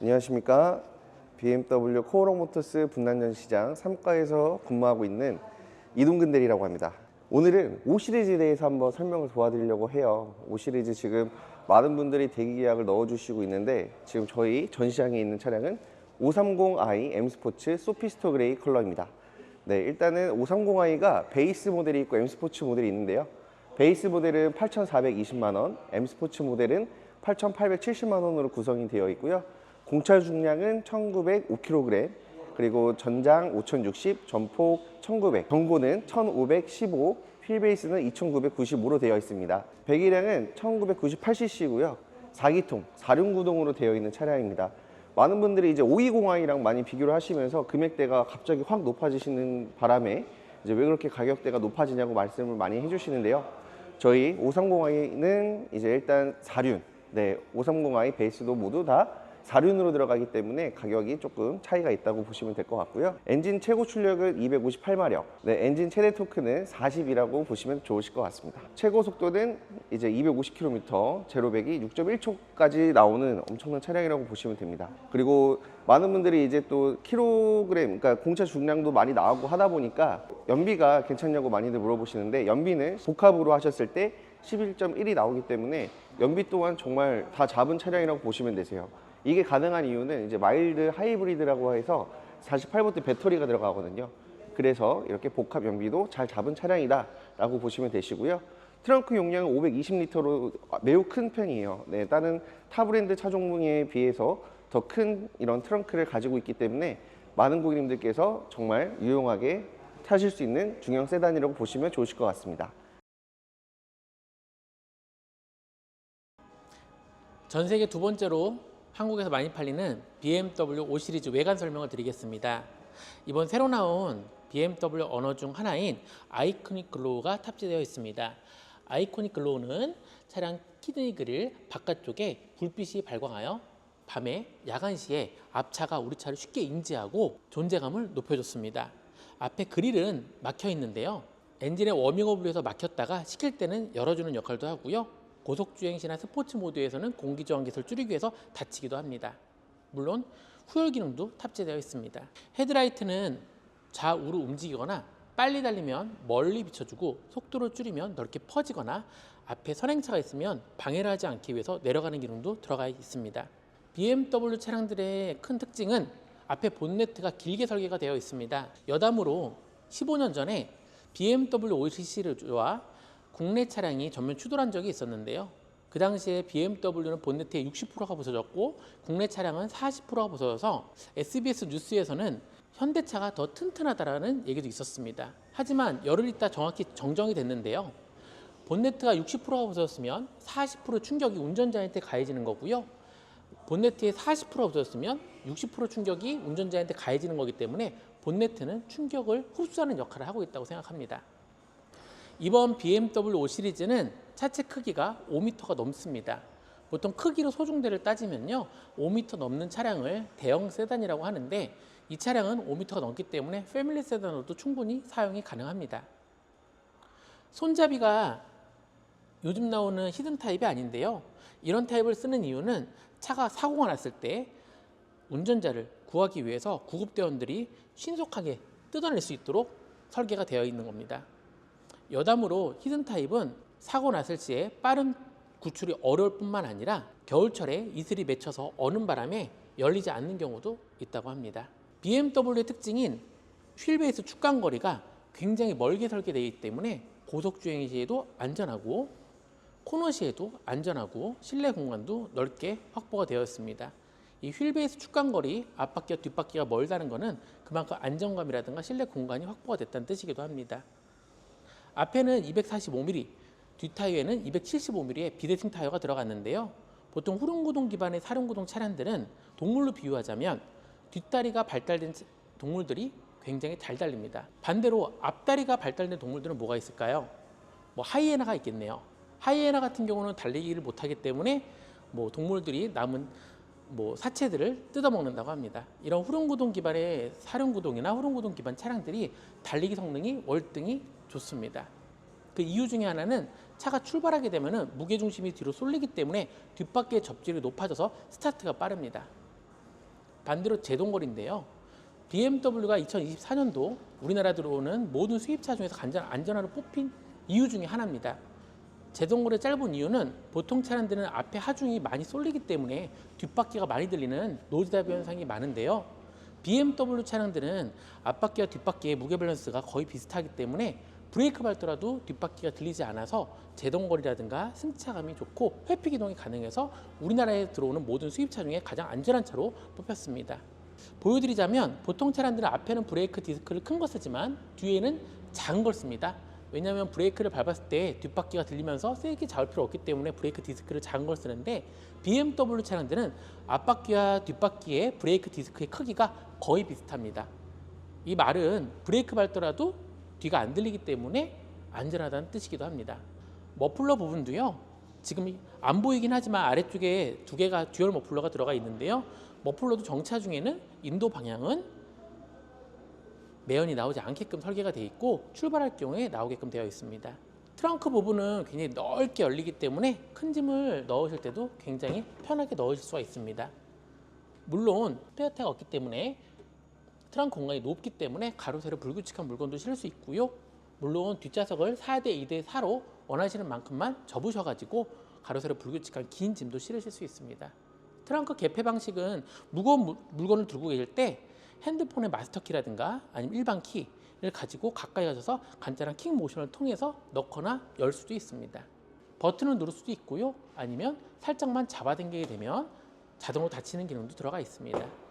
안녕하십니까. BMW 코오롱 모터스 분란전 시장 3과에서 근무하고 있는 이동근 대리라고 합니다. 오늘은 5 시리즈에 대해서 한번 설명을 도와드리려고 해요. 5 시리즈 지금 많은 분들이 대기 계약을 넣어주시고 있는데 지금 저희 전시장에 있는 차량은 530i M 스포츠 소피스토 그레이 컬러입니다. 네, 일단은 530i가 베이스 모델이 있고 M 스포츠 모델이 있는데요. 베이스 모델은 8,420만 원, M 스포츠 모델은 8,870만 원으로 구성이 되어 있고요. 공차 중량은 1,905kg, 그리고 전장 5,060, 전폭 1,900, 전고는 1,515, 휠 베이스는 2,995로 되어 있습니다. 배기량은 1,998cc고요. 4기통, 4륜구동으로 되어 있는 차량입니다. 많은 분들이 이제 520i랑 많이 비교를 하시면서 금액대가 갑자기 확 높아지시는 바람에 이제 왜 그렇게 가격대가 높아지냐고 말씀을 많이 해주시는데요. 저희 530i는 이제 일단 4륜, 네, 530i 베이스도 모두 다 4륜으로 들어가기 때문에 가격이 조금 차이가 있다고 보시면 될 것 같고요. 엔진 최고 출력은 258마력, 네, 엔진 최대 토크는 40이라고 보시면 좋으실 것 같습니다. 최고 속도는 이제 250km, 제로백이 6.1초까지 나오는 엄청난 차량이라고 보시면 됩니다. 그리고 많은 분들이 이제 또 킬로그램, 그러니까 공차 중량도 많이 나오고 하다 보니까 연비가 괜찮냐고 많이들 물어보시는데 연비는 복합으로 하셨을 때 11.1이 나오기 때문에 연비 또한 정말 다 잡은 차량이라고 보시면 되세요. 이게 가능한 이유는 이제 마일드 하이브리드라고 해서 48V 배터리가 들어가거든요. 그래서 이렇게 복합 연비도 잘 잡은 차량이다 라고 보시면 되시고요. 트렁크 용량은 520리터로 매우 큰 편이에요. 네, 다른 타 브랜드 차종에 비해서 더 큰 이런 트렁크를 가지고 있기 때문에 많은 고객님들께서 정말 유용하게 타실 수 있는 중형 세단이라고 보시면 좋으실 것 같습니다. 전 세계 두 번째로 한국에서 많이 팔리는 BMW 5 시리즈 외관 설명을 드리겠습니다. 이번 새로 나온 BMW 언어 중 하나인 아이코닉 글로우가 탑재되어 있습니다. 아이코닉 글로우는 차량 키드니 그릴 바깥쪽에 불빛이 발광하여 밤에 야간 시에 앞차가 우리 차를 쉽게 인지하고 존재감을 높여줬습니다. 앞에 그릴은 막혀 있는데요. 엔진의 워밍업을 위해서 막혔다가 식힐 때는 열어주는 역할도 하고요. 고속 주행 시나 스포츠 모드에서는 공기 저항 기술을 줄이기 위해서 닫히기도 합니다. 물론 후열 기능도 탑재되어 있습니다. 헤드라이트는 좌우로 움직이거나 빨리 달리면 멀리 비춰주고 속도를 줄이면 넓게 퍼지거나 앞에 선행차가 있으면 방해를 하지 않기 위해서 내려가는 기능도 들어가 있습니다. BMW 차량들의 큰 특징은 앞에 본네트가 길게 설계가 되어 있습니다. 여담으로 15년 전에 BMW 5 시리즈와 국내 차량이 전면 추돌한 적이 있었는데요. 그 당시에 BMW는 본네트의 60%가 부서졌고 국내 차량은 40%가 부서져서 SBS 뉴스에서는 현대차가 더 튼튼하다라는 얘기도 있었습니다. 하지만 열흘 있다 정확히 정정이 됐는데요. 본네트가 60%가 부서졌으면 40% 충격이 운전자한테 가해지는 거고요. 본네트에 40%가 부서졌으면 60% 충격이 운전자한테 가해지는 거기 때문에 본네트는 충격을 흡수하는 역할을 하고 있다고 생각합니다. 이번 BMW 5 시리즈는 차체 크기가 5m가 넘습니다. 보통 크기로 소중대를 따지면요. 5m 넘는 차량을 대형 세단이라고 하는데 이 차량은 5m가 넘기 때문에 패밀리 세단으로도 충분히 사용이 가능합니다. 손잡이가 요즘 나오는 히든 타입이 아닌데요. 이런 타입을 쓰는 이유는 차가 사고가 났을 때 운전자를 구하기 위해서 구급대원들이 신속하게 뜯어낼 수 있도록 설계가 되어 있는 겁니다. 여담으로 히든 타입은 사고 났을 시에 빠른 구출이 어려울 뿐만 아니라 겨울철에 이슬이 맺혀서 어는 바람에 열리지 않는 경우도 있다고 합니다. BMW의 특징인 휠베이스 축간 거리가 굉장히 멀게 설계되어 있기 때문에 고속 주행 시에도 안전하고 코너 시에도 안전하고 실내 공간도 넓게 확보가 되어 있습니다. 이 휠베이스 축간 거리 앞바퀴와 뒷바퀴가 멀다는 것은 그만큼 안정감이라든가 실내 공간이 확보가 됐다는 뜻이기도 합니다. 앞에는 245mm, 뒷타이어에는 275mm의 비대칭 타이어가 들어갔는데요. 보통 후륜구동 기반의 사륜구동 차량들은 동물로 비유하자면 뒷다리가 발달된 동물들이 굉장히 잘 달립니다. 반대로 앞다리가 발달된 동물들은 뭐가 있을까요? 뭐 하이에나가 있겠네요. 하이에나 같은 경우는 달리기를 못하기 때문에 뭐 동물들이 남은 뭐 사체들을 뜯어먹는다고 합니다. 이런 후륜구동 기반의 사륜구동이나 후륜구동 기반 차량들이 달리기 성능이 월등히 좋습니다. 그 이유 중에 하나는 차가 출발하게 되면 무게 중심이 뒤로 쏠리기 때문에 뒷바퀴의 접지력이 높아져서 스타트가 빠릅니다. 반대로 제동거리인데요. BMW가 2024년도 우리나라 들어오는 모든 수입차 중에서 간장 안전하로 뽑힌 이유 중에 하나입니다. 제동거리 짧은 이유는 보통 차량들은 앞에 하중이 많이 쏠리기 때문에 뒷바퀴가 많이 들리는 노즈답 현상이 많은데요. BMW 차량들은 앞바퀴와 뒷바퀴의 무게 밸런스가 거의 비슷하기 때문에 브레이크 밟더라도 뒷바퀴가 들리지 않아서 제동거리라든가 승차감이 좋고 회피 기동이 가능해서 우리나라에 들어오는 모든 수입차 중에 가장 안전한 차로 뽑혔습니다. 보여드리자면 보통 차량들은 앞에는 브레이크 디스크를 큰 거 쓰지만 뒤에는 작은 걸 씁니다. 왜냐하면 브레이크를 밟았을 때 뒷바퀴가 들리면서 세게 잡을 필요 없기 때문에 브레이크 디스크를 작은 걸 쓰는데 BMW 차량들은 앞바퀴와 뒷바퀴의 브레이크 디스크의 크기가 거의 비슷합니다. 이 말은 브레이크 밟더라도 뒤가 안 들리기 때문에 안전하다는 뜻이기도 합니다. 머플러 부분도요. 지금 안 보이긴 하지만 아래쪽에 두 개가 듀얼 머플러가 들어가 있는데요. 머플러도 정차 중에는 인도 방향은 매연이 나오지 않게끔 설계가 되어 있고 출발할 경우에 나오게끔 되어 있습니다. 트렁크 부분은 굉장히 넓게 열리기 때문에 큰 짐을 넣으실 때도 굉장히 편하게 넣으실 수가 있습니다. 물론 스페어타가 없기 때문에 트렁크 공간이 높기 때문에 가로세로 불규칙한 물건도 실을 수 있고요. 물론 뒷좌석을 4대 2대 4로 원하시는 만큼만 접으셔가지고 가로세로 불규칙한 긴 짐도 실으실 수 있습니다. 트렁크 개폐 방식은 무거운 물- 물건을 들고 계실 때 핸드폰의 마스터 키라든가 아니면 일반 키를 가지고 가까이 가셔서 간단한 킥 모션을 통해서 넣거나 열 수도 있습니다. 버튼을 누를 수도 있고요. 아니면 살짝만 잡아당기게 되면 자동으로 닫히는 기능도 들어가 있습니다.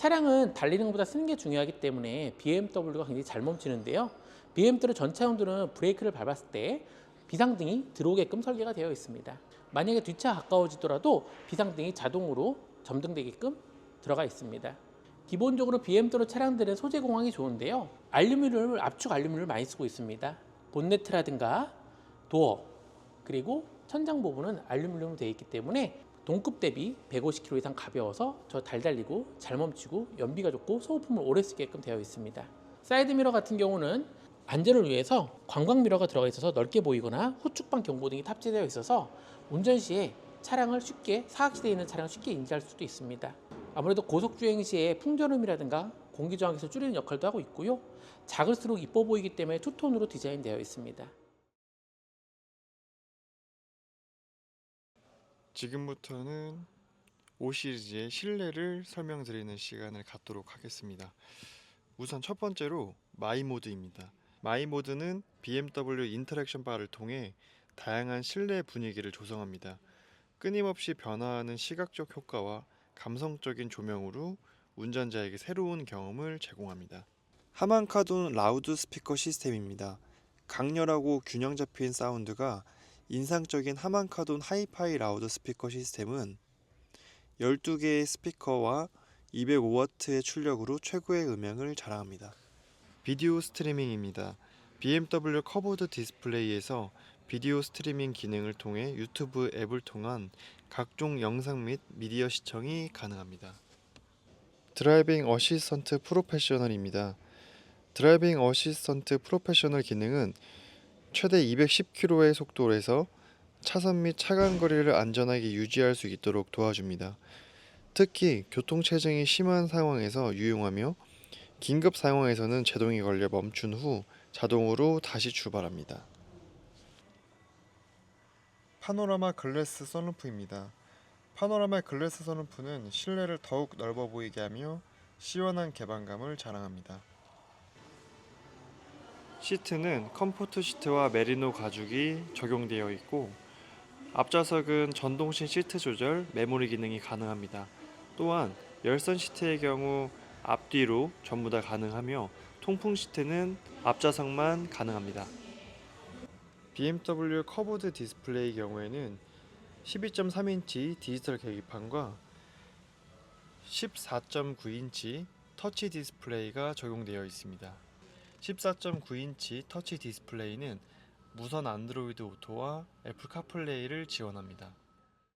차량은 달리는 것보다 쓰는 게 중요하기 때문에 BMW가 굉장히 잘 멈추는데요. BMW 전 차량들은 브레이크를 밟았을 때 비상등이 들어오게끔 설계가 되어 있습니다. 만약에 뒷차 가까워지더라도 비상등이 자동으로 점등되게끔 들어가 있습니다. 기본적으로 BMW 차량들은 소재 공항이 좋은데요. 알루미늄을 압축 알루미늄을 많이 쓰고 있습니다. 본네트라든가 도어 그리고 천장 부분은 알루미늄으로 되어 있기 때문에 동급 대비 150kg 이상 가벼워서 저달 달리고 잘 멈추고 연비가 좋고 소모품을 오래 쓰게끔 되어 있습니다. 사이드 미러 같은 경우는 안전을 위해서 관광 미러가 들어가 있어서 넓게 보이거나 후축방 경보등이 탑재되어 있어서 운전 시에 차량을 쉽게 사각지대에 있는 차량을 쉽게 인지할 수도 있습니다. 아무래도 고속 주행 시에 풍절음이라든가 공기 저항에서 줄이는 역할도 하고 있고요. 작을수록 이뻐 보이기 때문에 투톤으로 디자인되어 있습니다. 지금부터는 5 시리즈의 실내를 설명드리는 시간을 갖도록 하겠습니다. 우선 첫 번째로 마이 모드입니다. 마이 모드는 BMW 인터랙션 바를 통해 다양한 실내 분위기를 조성합니다. 끊임없이 변화하는 시각적 효과와 감성적인 조명으로 운전자에게 새로운 경험을 제공합니다. 하만카돈 라우드 스피커 시스템입니다. 강렬하고 균형 잡힌 사운드가 인상적인 하만카돈 하이파이 라우드 스피커 시스템은 12개의 스피커와 205W의 출력으로 최고의 음향을 자랑합니다. 비디오 스트리밍입니다. BMW 커브드 디스플레이에서 비디오 스트리밍 기능을 통해 유튜브 앱을 통한 각종 영상 및 미디어 시청이 가능합니다. 드라이빙 어시스턴트 프로페셔널입니다. 드라이빙 어시스턴트 프로페셔널 기능은 최대 210km의 속도에서 차선 및 차간 거리를 안전하게 유지할 수 있도록 도와줍니다. 특히 교통체증이 심한 상황에서 유용하며 긴급 상황에서는 제동이 걸려 멈춘 후 자동으로 다시 출발합니다. 파노라마 글래스 선루프입니다. 파노라마 글래스 선루프는 실내를 더욱 넓어 보이게 하며 시원한 개방감을 자랑합니다. 시트는 컴포트 시트와 메리노 가죽이 적용되어 있고 앞좌석은 전동식 시트 조절 메모리 기능이 가능합니다. 또한 열선 시트의 경우 앞뒤로 전부 다 가능하며 통풍 시트는 앞좌석만 가능합니다. BMW 커브드 디스플레이 경우에는 12.3인치 디지털 계기판과 14.9인치 터치 디스플레이가 적용되어 있습니다. 14.9인치 터치 디스플레이는 무선 안드로이드 오토와 애플 카플레이를 지원합니다.